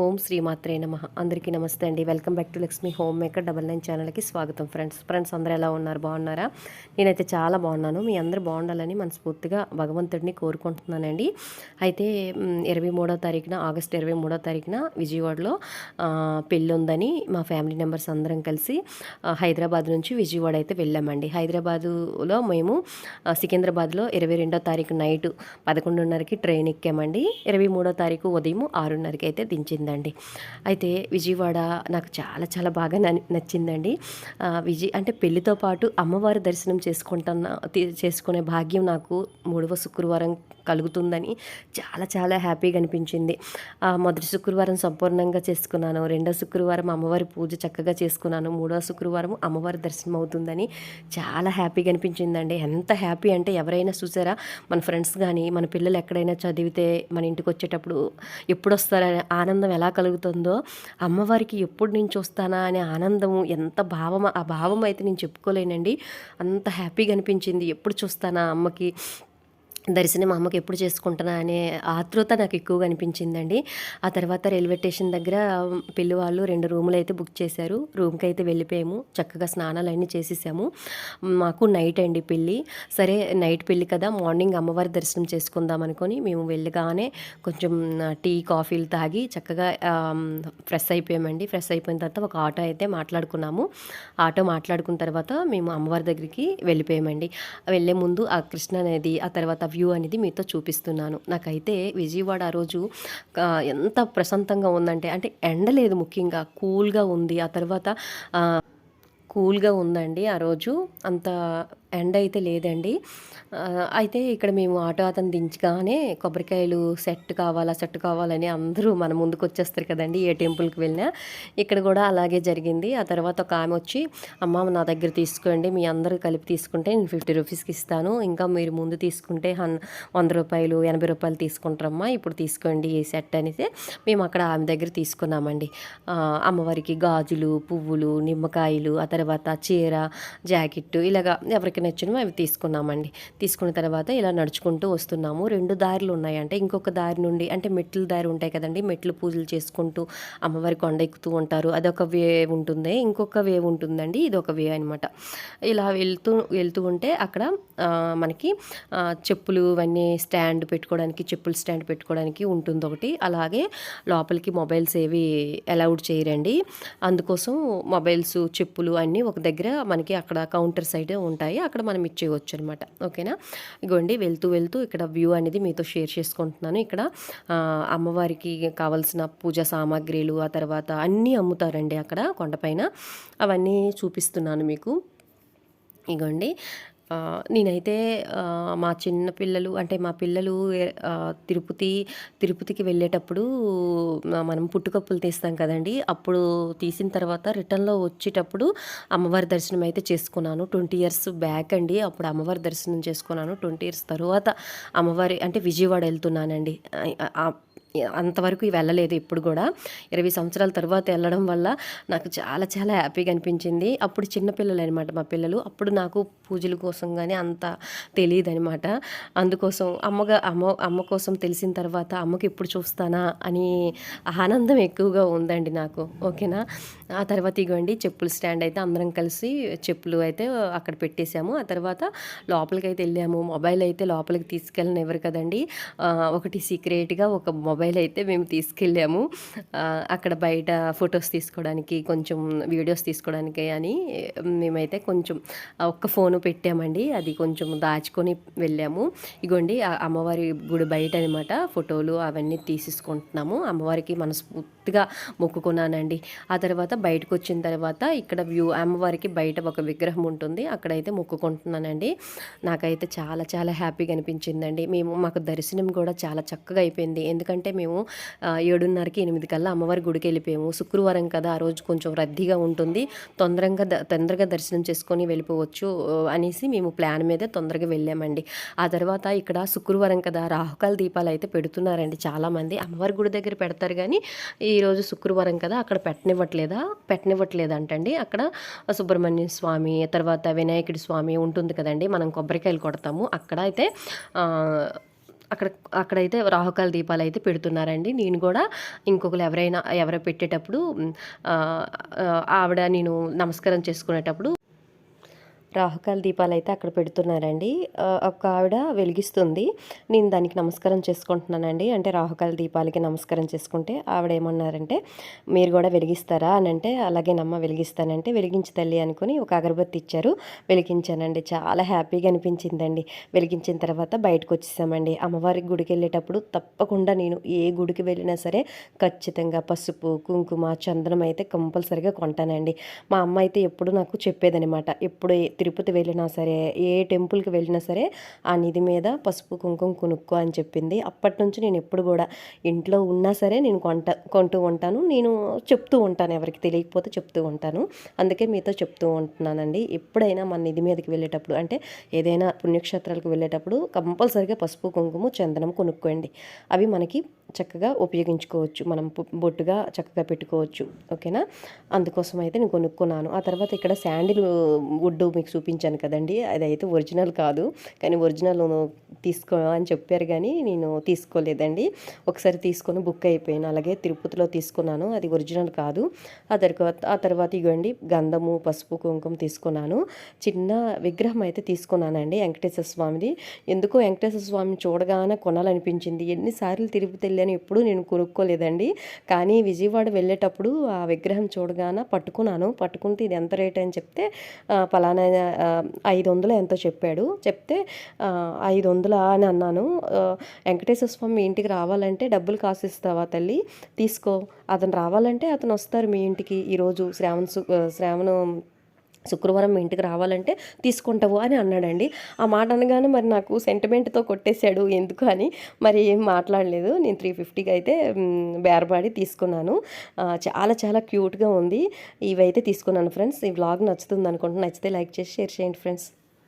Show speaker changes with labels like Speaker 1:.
Speaker 1: ఓం శ్రీమాత్రే నమ. అందరికీ నమస్తే అండి. Welcome back to Lakshmi homemaker double nine ఛానల్కి స్వాగతం ఫ్రెండ్స్. ఫ్రెండ్స్ అందరూ ఎలా ఉన్నారు? బాగున్నారా? నేనైతే చాలా బాగున్నాను. మీ అందరూ బాగుండాలని మనస్ఫూర్తిగా భగవంతుడిని కోరుకుంటున్నానండి. అయితే ఇరవై మూడో తారీఖున ఆగస్ట్ ఇరవై మూడో తారీఖున విజయవాడలో పెళ్ళి ఉందని మా ఫ్యామిలీ మెంబర్స్ అందరం కలిసి హైదరాబాద్ నుంచి విజయవాడ అయితే వెళ్ళామండి. హైదరాబాదులో మేము సికింద్రాబాద్లో ఇరవై రెండో తారీఖు నైట్ పదకొండున్నరకి ట్రైన్ ఎక్కామండి. ఇరవై మూడో తారీఖు ఉదయం ఆరున్నరకి అయితే దించింది ఉంటుందండి అయితే విజయవాడ నాకు చాలా చాలా బాగా నచ్చిందండి. విజయ్ అంటే పెళ్ళితో పాటు అమ్మవారి దర్శనం చేసుకుంటున్న చేసుకునే భాగ్యం నాకు మూడవ శుక్రవారం కలుగుతుందని చాలా చాలా హ్యాపీగా అనిపించింది. ఆ, మొదటి శుక్రవారం సంపూర్ణంగా చేసుకున్నాను. రెండో శుక్రవారం అమ్మవారి పూజ చక్కగా చేసుకున్నాను. మూడో శుక్రవారం అమ్మవారి దర్శనం అవుతుందని చాలా హ్యాపీగా అనిపించిందండి. ఎంత హ్యాపీ అంటే ఎవరైనా చూసారా? మన ఫ్రెండ్స్ కానీ మన పిల్లలు ఎక్కడైనా చదివితే మన ఇంటికి వచ్చేటప్పుడు ఎప్పుడు వస్తారనే ఆనందం ఎలా కలుగుతుందో అమ్మవారికి ఎప్పుడు నుంచి వస్తానా అనే ఆనందము ఎంత భావం ఆ భావం అయితే నేను చెప్పుకోలేనండి. అంత హ్యాపీగా అనిపించింది. ఎప్పుడు చూస్తానా అమ్మకి? దర్శనం అమ్మకి ఎప్పుడు చేసుకుంటున్నా అనే ఆతృత నాకు ఎక్కువగా అనిపించిందండి. ఆ తర్వాత రైల్వే స్టేషన్ దగ్గర పెళ్ళి వాళ్ళు రెండు రూములు అయితే బుక్ చేశారు. రూమ్కి అయితే వెళ్ళిపోయాము. చక్కగా స్నానాలు అన్నీ చేసేసాము. మాకు నైట్ అండి పెళ్ళి. సరే నైట్ పెళ్ళి కదా మార్నింగ్ అమ్మవారి దర్శనం చేసుకుందాం అనుకొని మేము వెళ్ళగానే కొంచెం టీ కాఫీలు తాగి చక్కగా ఫ్రెష్ అయిపోయామండి. ఫ్రెష్ అయిపోయిన తర్వాత ఒక ఆటో అయితే మాట్లాడుకున్నాము. ఆటో మాట్లాడుకున్న తర్వాత మేము అమ్మవారి దగ్గరికి వెళ్ళిపోయామండి. వెళ్ళే ముందు ఆ కృష్ణ నది ఆ తర్వాత వ్యూ అనేది మీతో చూపిస్తున్నాను. నాకైతే విజయవాడ ఆ రోజు ఎంత ప్రశాంతంగా ఉందంటే అంటే ఎండ లేదు ముఖ్యంగా కూల్గా ఉంది. ఆ తర్వాత కూల్గా ఉందండి ఆ రోజు. అంత ఎండ అయితే లేదండి. అయితే ఇక్కడ మేము ఆటో అతను దించగానే కొబ్బరికాయలు సెట్ కావాలా సెట్ కావాలని అందరూ మన ముందుకు వచ్చేస్తారు కదండి ఏ టెంపుల్కి వెళ్ళినా. ఇక్కడ కూడా అలాగే జరిగింది. ఆ తర్వాత ఒక ఆమె వచ్చి అమ్మ నా దగ్గర తీసుకోండి మీ అందరూ కలిపి తీసుకుంటే నేను ఫిఫ్టీ రూపీస్కి ఇస్తాను. ఇంకా మీరు ముందు తీసుకుంటే హన్ వంద రూపాయలు ఎనభై రూపాయలు తీసుకుంటారమ్మా. ఇప్పుడు తీసుకోండి ఈ సెట్ అనేసి మేము అక్కడ ఆమె దగ్గర తీసుకున్నామండి. అమ్మవారికి గాజులు పువ్వులు నిమ్మకాయలు ఆ తర్వాత చీర జాకెట్ ఇలాగా ఎవరికి నచ్చినవి అవి తీసుకున్నామండి. తీసుకున్న తర్వాత ఇలా నడుచుకుంటూ వస్తున్నాము. రెండు దారులు ఉన్నాయి. అంటే ఇంకొక దారి నుండి అంటే మెట్ల దారి ఉంటాయి కదండి. మెట్లు పూజలు చేసుకుంటూ అమ్మవారి కొండ ఎక్కుతూ ఉంటారు. అదొక వే ఉంటుంది. ఇంకొక వే ఉంటుందండి. ఇది ఒక వే అనమాట ఇలా వెళ్తూ వెళ్తూ ఉంటే అక్కడ మనకి చెప్పులు ఇవన్నీ స్టాండ్ పెట్టుకోవడానికి చెప్పులు స్టాండ్ పెట్టుకోవడానికి ఉంటుంది ఒకటి అలాగే లోపలికి మొబైల్స్ ఏవి అలౌడ్ చేయరండి. అందుకోసం మొబైల్స్ చెప్పులు అన్నీ ఒక దగ్గర మనకి అక్కడ కౌంటర్ సైడ్ ఉంటాయి. అక్కడ అక్కడ మనం ఇచ్చేయవచ్చు అనమాట ఓకేనా? ఇగోండి వెళ్తూ వెళ్తూ ఇక్కడ వ్యూ అనేది మీతో షేర్ చేసుకుంటున్నాను. ఇక్కడ అమ్మవారికి కావాల్సిన పూజా సామాగ్రిలు ఆ తర్వాత అన్నీ అమ్ముతారండి అక్కడ కొండపైన. అవన్నీ చూపిస్తున్నాను మీకు. ఇగోండి నేనైతే మా చిన్న పిల్లలు అంటే మా పిల్లలు తిరుపతి తిరుపతికి వెళ్ళేటప్పుడు మనం పుట్టుకప్పులు తీస్తాం కదండి. అప్పుడు తీసిన తర్వాత రిటర్న్లో వచ్చేటప్పుడు అమ్మవారి దర్శనం అయితే చేసుకున్నాను. ట్వంటీ ఇయర్స్ బ్యాక్ అండి. అప్పుడు అమ్మవారి దర్శనం చేసుకున్నాను. ట్వంటీ ఇయర్స్ తర్వాత అమ్మవారి అంటే విజయవాడ వెళ్తున్నానండి. అంతవరకు వెళ్ళలేదు ఇప్పుడు కూడా. ఇరవై సంవత్సరాల తర్వాత వెళ్ళడం వల్ల నాకు చాలా చాలా హ్యాపీగా అనిపించింది. అప్పుడు చిన్నపిల్లలు అనమాట మా పిల్లలు. అప్పుడు నాకు పూజల కోసం కానీ అంత తెలియదు అనమాట అందుకోసం అమ్మగా అమ్మ అమ్మ కోసం తెలిసిన తర్వాత అమ్మకి ఎప్పుడు చూస్తానా అని ఆనందం ఎక్కువగా ఉందండి నాకు. ఓకేనా? ఆ తర్వాత ఇగోండి చెప్పుల స్టాండ్ అయితే అందరం కలిసి చెప్పులు అయితే అక్కడ పెట్టేశాము. ఆ తర్వాత లోపలికి అయితే వెళ్ళాము. మొబైల్ అయితే లోపలికి తీసుకెళ్ళని ఎవరు కదండి ఒకటి సీక్రెట్గా ఒక మొబైల్ అయితే మేము తీసుకెళ్ళాము. అక్కడ బయట ఫొటోస్ తీసుకోవడానికి కొంచెం వీడియోస్ తీసుకోవడానికి అని మేమైతే కొంచెం ఒక్క ఫోను పెట్టామండి. అది కొంచెం దాచుకొని వెళ్ళాము. ఇగోండి అమ్మవారి గుడి బయట అనమాట ఫోటోలు అవన్నీ తీసేసుకుంటున్నాము. అమ్మవారికి మనస్ఫూర్తిగా మొక్కుకున్నానండి. ఆ తర్వాత బయటకు వచ్చిన తర్వాత ఇక్కడ వ్యూ అమ్మవారికి బయట ఒక విగ్రహం ఉంటుంది. అక్కడైతే మొక్కుకుంటున్నానండి. నాకైతే చాలా చాలా హ్యాపీగా అనిపించిందండి. మేము మాకు దర్శనం కూడా చాలా చక్కగా అయిపోయింది. ఎందుకంటే మేము ఏడున్నరకి ఎనిమిది కల్లా అమ్మవారి గుడికి వెళ్ళిపోయాము. శుక్రవారం కదా ఆ రోజు కొంచెం రద్దీగా ఉంటుంది. తొందరగా తొందరగా దర్శనం చేసుకొని వెళ్ళిపోవచ్చు అనేసి మేము ప్లాన్ మీద తొందరగా వెళ్ళామండి. ఆ తర్వాత ఇక్కడ శుక్రవారం కదా రాహుకాల దీపాలు అయితే పెడుతున్నారండి చాలామంది. అమ్మవారి గుడి దగ్గర పెడతారు కానీ ఈరోజు శుక్రవారం కదా అక్కడ పెట్టనివ్వట్లేదా? పెట్టనివ్వట్లేదంటండి. అక్కడ సుబ్రహ్మణ్య స్వామి తర్వాత వినాయకుడి స్వామి ఉంటుంది కదండి మనం కొబ్బరికాయలు కొడతాము. అక్కడ అయితే అక్కడ అక్కడైతే రాహుకాల దీపాలు అయితే పెడుతున్నారండి. నేను కూడా ఇంకొకరు ఎవరైనా ఎవరో పెట్టేటప్పుడు ఆవిడ నేను నమస్కారం చేసుకునేటప్పుడు రాహుకాల దీపాలు అయితే అక్కడ పెడుతున్నారండి. ఒక ఆవిడ వెలిగిస్తుంది. నేను దానికి నమస్కారం చేసుకుంటున్నానండి. అంటే రాహుకాల దీపాలకి నమస్కారం చేసుకుంటే ఆవిడ ఏమన్నారంటే మీరు కూడా వెలిగిస్తారా? అని అంటే అలాగేనమ్మ వెలిగిస్తానంటే వెలిగించి తల్లి అనుకుని ఒక అగరబత్తి ఇచ్చారు. వెలిగించానండి. చాలా హ్యాపీగా అనిపించిందండి. వెలిగించిన తర్వాత బయటకు వచ్చేసామండి అమ్మవారి గుడికి వెళ్ళేటప్పుడు తప్పకుండా నేను ఏ గుడికి వెళ్ళినా సరే ఖచ్చితంగా పసుపు కుంకుమ చందనం అయితే కంపల్సరిగా కొంటానండి. మా అమ్మ అయితే ఎప్పుడు నాకు చెప్పేదనమాట ఎప్పుడు తిరుపతి వెళ్ళినా సరే ఏ టెంపుల్కి వెళ్ళినా సరే ఆ నిధి మీద పసుపు కుంకుమ కొనుక్కో అని చెప్పింది. అప్పటి నుంచి నేను ఎప్పుడు కూడా ఇంట్లో ఉన్నా సరే నేను కొంట కొంటూ ఉంటాను. నేను చెప్తూ ఉంటాను ఎవరికి తెలియకపోతే చెప్తూ ఉంటాను. అందుకే మీతో చెప్తూ ఉంటున్నానండి. ఎప్పుడైనా మన నిధి మీదకి వెళ్ళేటప్పుడు అంటే ఏదైనా పుణ్యక్షేత్రాలకు వెళ్ళేటప్పుడు కంపల్సరిగా పసుపు కుంకుమ చందనం కొనుక్కోండి. అవి మనకి చక్కగా ఉపయోగించుకోవచ్చు. మనం బొట్టుగా చక్కగా పెట్టుకోవచ్చు. ఓకేనా? అందుకోసం అయితే నేను కొనుక్కున్నాను. ఆ తర్వాత ఇక్కడ శాండిల్ వుడ్ మీకు చూపించాను కదండి. అదైతే ఒరిజినల్ కాదు. కానీ ఒరిజినల్ తీసుకో అని చెప్పారు కానీ నేను తీసుకోలేదండి. ఒకసారి తీసుకొని బుక్ అయిపోయాను. అలాగే తిరుపతిలో తీసుకున్నాను. అది ఒరిజినల్ కాదు. ఆ తర్వాత ఆ తర్వాత ఇగోండి గంధము పసుపు కుంకుమ తీసుకున్నాను. చిన్న విగ్రహం అయితే తీసుకున్నానండి వెంకటేశ్వర స్వామిది. ఎందుకో వెంకటేశ్వర స్వామిని చూడగానే కొనాలనిపించింది. ఎన్నిసార్లు తిరుపతి వెళ్ళాను ఎప్పుడు నేను కొనుక్కోలేదండి. కానీ విజయవాడ వెళ్ళేటప్పుడు ఆ విగ్రహం చూడగానే పట్టుకున్నాను. పట్టుకుంటే ఇది ఎంత రేట్ అని చెప్తే పలానా ఐదు వందలు ఎంతో చెప్పాడు. చెప్తే ఐదు వందలా అని అన్నాను. వెంకటేశ్వర స్వామి మీ ఇంటికి రావాలంటే డబ్బులు కాసిస్తావా తల్లి? తీసుకో. అతను రావాలంటే అతను వస్తారు మీ ఇంటికి. ఈరోజు శ్రావణ సు- శ్రావణం శుక్రవారం మీ ఇంటికి రావాలంటే తీసుకుంటావు అని అన్నాడండి. ఆ మాట అనగానే మరి నాకు సెంటిమెంట్తో కొట్టేశాడు. ఎందుకు అని మరి ఏం మాట్లాడలేదు. నేను త్రీ ఫిఫ్టీకి అయితే బేరబాడి తీసుకున్నాను. చాలా చాలా క్యూట్గా ఉంది. ఇవైతే తీసుకున్నాను ఫ్రెండ్స్ ఈ వ్లాగ్ నచ్చుతుంది అనుకుంటున్నాను నచ్చితే లైక్ చేసి షేర్ చేయండి ఫ్రెండ్స్